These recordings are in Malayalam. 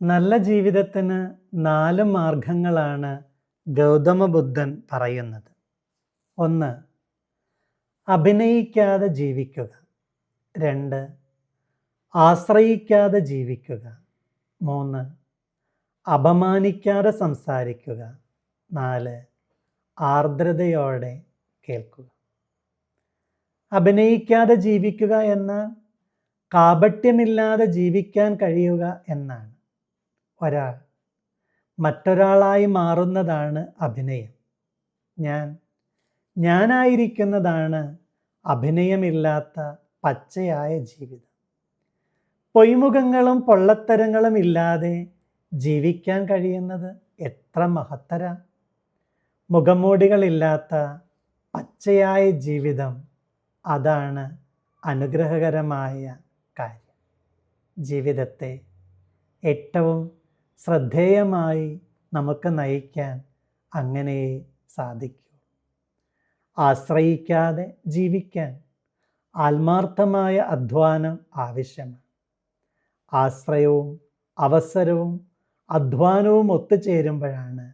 നല്ല ജീവിതത്തിന് നാല് മാർഗങ്ങളാണ് ഗൗതമ ബുദ്ധൻ പറയുന്നത്. ഒന്ന് അഭിനയിക്കാതെ ജീവിക്കുക. രണ്ട് ആശ്രയിക്കാതെ ജീവിക്കുക. മൂന്ന് അപമാനിക്കാതെ സംസാരിക്കുക. നാല് ആർദ്രതയോടെ കേൾക്കുക. അഭിനയിക്കാതെ ജീവിക്കുക എന്ന കാപട്യമില്ലാതെ ജീവിക്കാൻ കഴിയുക എന്നാണ്. ഒരാൾ. മറ്റൊരാളായി മാറുന്നതാണ് അഭിനയം. ഞാൻ ഞാനായിരിക്കുന്നതാണ് അഭിനയമില്ലാത്ത പച്ചയായ ജീവിതം. പൊയ്മുഖങ്ങളും പൊള്ളത്തരങ്ങളും ഇല്ലാതെ ജീവിക്കാൻ കഴിയുന്നത് എത്ര മഹത്തര. മുഖമൂടികളില്ലാത്ത പച്ചയായ ജീവിതം അതാണ് അനുഗ്രഹകരമായ കാര്യം. ജീവിതത്തെ ഏറ്റവും ശ്രദ്ധേയമായി നമുക്ക് നയിക്കാൻ അങ്ങനെ സാധിക്കൂ. ആശ്രയിക്കാതെ ജീവിക്കാൻ ആത്മാർത്ഥമായ അധ്വാനം ആവശ്യമാണ്. ആശ്രയവും അവസരവും അധ്വാനവും ഒത്തുചേരുമ്പോഴാണ്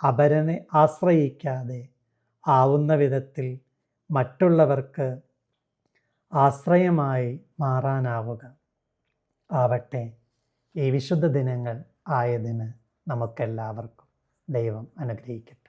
അപരനെ ആശ്രയിക്കാതെ ആവുന്ന വിധത്തിൽ മറ്റുള്ളവർക്ക് ആശ്രയമായി മാറാനാവുക. ആവട്ടെ ഈ വിശുദ്ധ ദിനങ്ങൾ ആയതിന് നമുക്കെല്ലാവർക്കും ദൈവം അനുഗ്രഹിക്കട്ടെ.